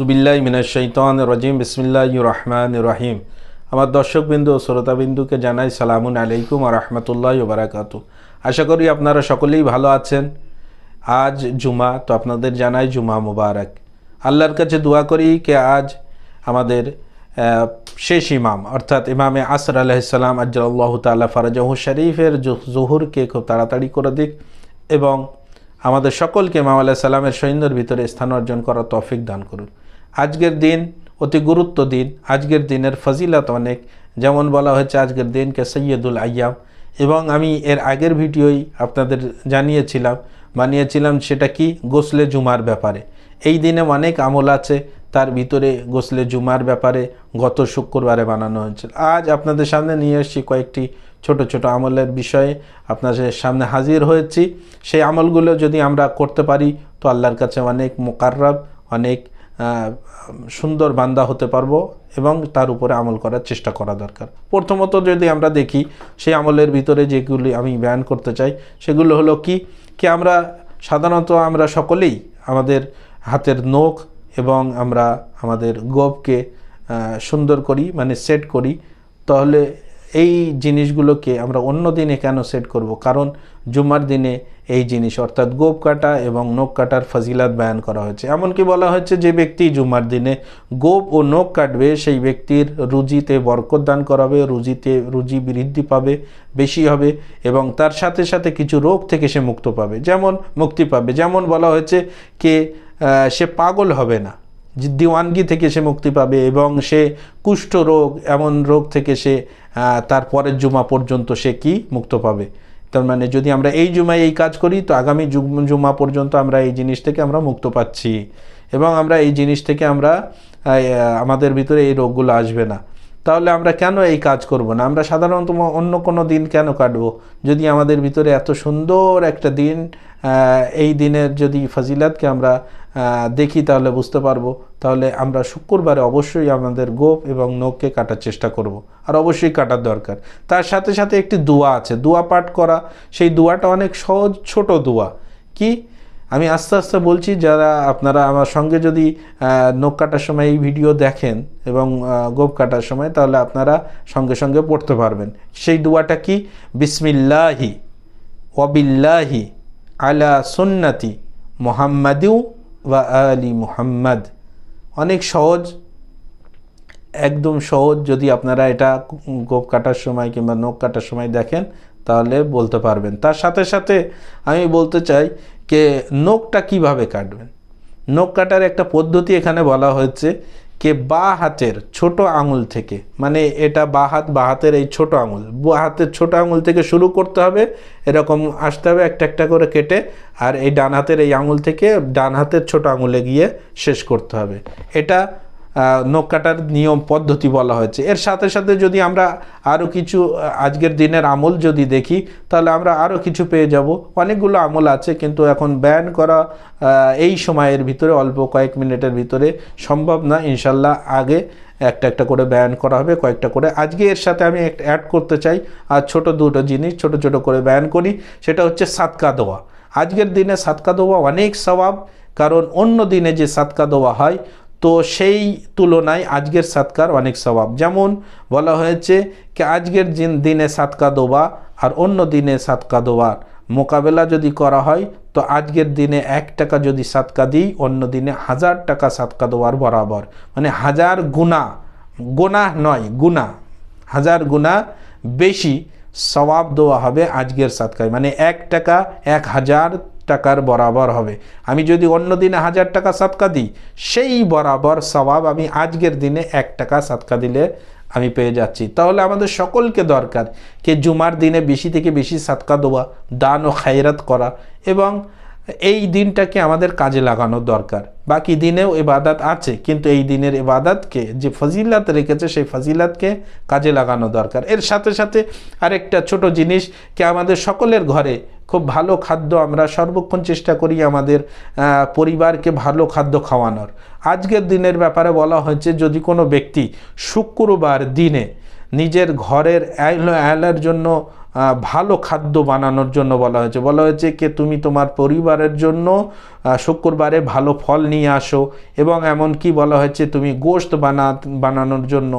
আউজুবিল্লাহ মিনাশাইতান রজিম। বিসমিল্লাহ রহমান রহিম। আমার দর্শকবিন্দু ও শ্রোতাবিন্দুকে জানাই সালামুন আলাইকুম রহমতুল্লাহ বারাকাতু আশা করি আপনারা সকলেই ভালো আছেন। আজ জুমা, তো আপনাদের জানাই জুমা মুবারক। আল্লাহর কাছে দোয়া করি কে আজ আমাদের শেষ ইমাম, অর্থাৎ ইমামে আসর আলাইসাল্লাম আজ্লাহ তাল্লাহ ফারাজাহু শরীফের জুহুরকে খুব তাড়াতাড়ি করে দিক এবং আমাদের সকলকে ইমাম আলাহ সাল্লামের সৈন্যর ভিতরে স্থান অর্জন করার তৌফিক দান করুন। আজকের দিন অতি গুরুত্ব দিন, আজকের দিনের ফজিলত অনেক। যেমন বলা হয়েছে, আজকের দিনকে সৈয়দুল আয়াম। এবং আমি এর আগের ভিডিওই আপনাদের জানিয়েছিলাম, বানিয়েছিলাম সেটা কি? গোসলে জুমার ব্যাপারে। এই দিনে অনেক আমল আছে, তার ভিতরে গোসলে জুমার ব্যাপারে গত শুক্রবারে বানানো হয়েছিল আজ আপনাদের সামনে নিয়ে এসেছি কয়েকটি ছোট ছোট আমলের বিষয়ে। আপনাদের সামনে হাজির হয়েছি। সেই আমলগুলো যদি আমরা করতে পারি, তো আল্লাহর কাছে অনেক মোকাররব, অনেক সুন্দর বান্দা হতে পারব এবং তার উপরে আমল করার চেষ্টা করা দরকার। প্রথমত যদি আমরা দেখি, সেই আমলের ভিতরে যেগুলি আমি বয়ান করতে চাই, সেগুলো হলো কি? কি আমরা সাধারণত আমরা সকলেই আমাদের হাতের নখ এবং আমরা আমাদের গোপকে সুন্দর করি মানে সেট করি। তাহলে এই জিনিসগুলোকে আমরা অন্য দিনে কেন সেট করব? কারণ জুমার দিনে এই জিনিস, অর্থাৎ গোপ কাটা এবং নখ কাটার ফজিলাত বয়ান করা হয়েছে। এমনকি বলা হয়েছে যে ব্যক্তি জুমার দিনে গোপ ও নখ কাটবে, সেই ব্যক্তির রুজিতে বরকত দান করাবে, রুজিতে রুজি বৃদ্ধি পাবে, বেশি হবে এবং তার সাথে সাথে কিছু রোগ থেকে সে মুক্ত পাবে। যেমন মুক্তি পাবে। যেমন বলা হয়েছে কে সে পাগল হবে না দিওয়ানগি থেকে সে মুক্তি পাবে এবং সে কুষ্ঠ রোগ, এমন রোগ থেকে সে তার পরের জুমা পর্যন্ত সে কি? মুক্ত পাবে। তার মানে যদি আমরা এই জুমায় এই কাজ করি, তো আগামী জুম- পর্যন্ত আমরা এই জিনিস থেকে আমরা মুক্ত পাচ্ছি। এবং আমরা এই জিনিস থেকে আমরা আমাদের ভিতরে এই রোগগুলো আসবে না। তাহলে আমরা কেন এই কাজ করব না? আমরা সাধারণত অন্য কোনো দিন কেন কাটবো? যদি আমাদের ভিতরে এত সুন্দর একটা দিন এই দিনের যদি ফজিলাতকে আমরা দেখি তাহলে বুঝতে পারব। তাহলে আমরা শুক্রবারে অবশ্যই আমাদের গোপ এবং নখকে কাটার চেষ্টা করব। আর অবশ্যই কাটার দরকার। তার সাথে সাথে একটি দোয়া আছে। দোয়া পাঠ করা। সেই দোয়াটা অনেক সহজ, ছোট দোয়া। কি? আমি আস্তে আস্তে বলছি, যারা আপনারা আমার সঙ্গে যদি নখ কাটার সময় এই ভিডিও দেখেন এবং গোপ কাটার সময়, তাহলে আপনারা সঙ্গে সঙ্গে পড়তে পারবেন। সেই দোয়াটা কি? বিসমিল্লাহি ওয়াবিল্লাহি আলা সুন্নাতি মোহাম্মদিউ বা আলি মুহাম্মদ। অনেক সহজ, একদম সহজ যদি আপনারা এটা গোপ কাটার সময় কিংবা নখ কাটার সময় দেখেন, তাহলে বলতে পারবেন। তার সাথে সাথে আমি বলতে চাই যে নখটা কীভাবে কাটবেন? নখ কাটার একটা পদ্ধতি এখানে বলা হয়েছে কে বা হাতের ছোট আঙুল থেকে মানে এটা বা হাত, বা হাতের এই ছোট আঙুল। বা হাতের ছোট আঙুল থেকে শুরু করতে হবে, এরকম আসতে হবে একটা একটা করে কেটে, আর এই ডান হাতের এই আঙুল থেকে ডান হাতের ছোট আঙুলে গিয়ে শেষ করতে হবে। এটা নখ কাটার নিয়ম পদ্ধতি বলা হয়েছে। এর সাথে সাথে যদি আমরা আরও কিছু আজকের দিনের আমল যদি দেখি, তাহলে আমরা আরও কিছু পেয়ে যাব। অনেকগুলো আমল আছে, কিন্তু এখন ব্যান করা এই সময়ের ভিতরে, অল্প কয়েক মিনিটের ভিতরে সম্ভব না। ইনশাল্লাহ আগে একটা একটা করে ব্যায়ান করা হবে, কয়েকটা করে। আজকে এর সাথে আমি একটা অ্যাড করতে চাই, আর ছোট দুটো জিনিস, ছোট ছোট করে ব্যায়ান করি, সেটা হচ্ছে সাতকা দেওয়া আজকের দিনে সাতকা দেওয়া অনেক স্বভাব কারণ অন্য দিনে যে সাতকা দেওয়া হয় তো সেই তুলনায় আজকের সাতকার অনেক স্বভাব। যেমন বলা হয়েছে কি, আজকের দিন সাতকা দোবা আর অন্য দিনে সাতকা দোবার। মোকাবেলা যদি করা হয়, তো আজকের দিনে এক টাকা যদি সাতকা দিই, অন্য দিনে হাজার টাকা সাতকা দেওয়ার বরাবর। মানে হাজার গুণা গোনা নয়, গুণা। হাজার গুণা বেশি সওয়াব দেওয়া হবে আজকের সাতকায়। মানে এক টাকা এক হাজার টাকার বরাবর হবে। আমি যদি অন্য দিনে হাজার টাকা সাতকা দিই, সেই বরাবর স্বভাব আমি আজকের দিনে এক টাকা সাতকা দিলে আমি পেয়ে যাচ্ছি। তাহলে আমাদের সকলকে দরকার, কে জুমার দিনে বেশি থেকে বেশি সাতকা দেওয়া, দান ও খায়রাত করা এবং এই দিনটাকে আমাদের কাজে লাগানো দরকার। বাকি দিনেও এবাদাত আছে, কিন্তু এই দিনের এবাদাতকে যে ফজিলাত রেখেছে, সেই ফজিলাতকে কাজে লাগানো দরকার। এর সাথে সাথে আরেকটা ছোট জিনিস কি আমাদের সকলের ঘরে খুব ভালো খাদ্য আমরা সর্বক্ষণ চেষ্টা করি আমাদের পরিবারকে ভালো খাদ্য খাওয়ানোর। আজকের দিনের ব্যাপারে বলা হয়েছে, যদি কোনো ব্যক্তি শুক্রবার দিনে নিজের ঘরের আয়লার জন্য ভালো খাদ্য বানানোর জন্য বলা হয়েছে। বলা হয়েছে যে তুমি তোমার পরিবারের জন্য শুক্রবারে ভালো ফল নিয়ে আসো এবং এমনকি বলা হয়েছে, তুমি গোশত বানা, বানানোর জন্য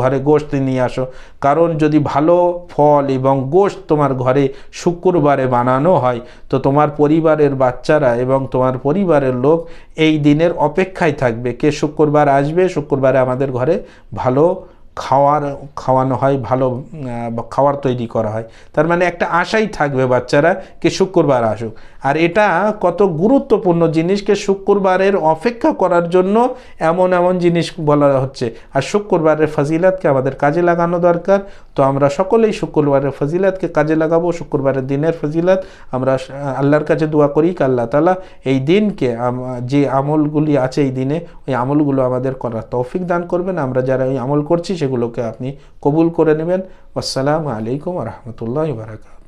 ঘরে গোশত নিয়ে আসো। কারণ যদি ভালো ফল এবং গোশত তোমার ঘরে শুক্রবারে বানানো হয়, তো তোমার পরিবারের বাচ্চারা এবং তোমার পরিবারের লোক এই দিনের অপেক্ষায় থাকবে। কে শুক্রবার আসবে? শুক্রবারে আমাদের ঘরে ভালো খাওয়ার, খাওয়ানো হয়, ভালো খাওয়ার তৈরি করা হয়। তার মানে একটা আশাই থাকবে বাচ্চারা কে শুক্রবার আসুক। আর এটা কত গুরুত্বপূর্ণ জিনিসকে শুক্রবারের অপেক্ষা করার জন্য এমন এমন জিনিস বলা হচ্ছে। আর শুক্রবারের ফজিলাতকে আমাদের কাজে লাগানো দরকার। তো আমরা সকলেই শুক্রবারের ফজিলাতকে কাজে লাগাবো। শুক্রবারের দিনের ফজিলাত আমরা আল্লাহর কাছে দোয়া করি আল্লাহ তালা এই দিনকে যে আমলগুলি আছে এই দিনে, ওই আমলগুলো আমাদের করার তৌফিক দান করবেন। আমরা যারা ওই আমল করছি সেগুলোকে আপনি কবুল করে নেবেন। আসসালামু আলাইকুম রহমতুল্লাহ বারাকাত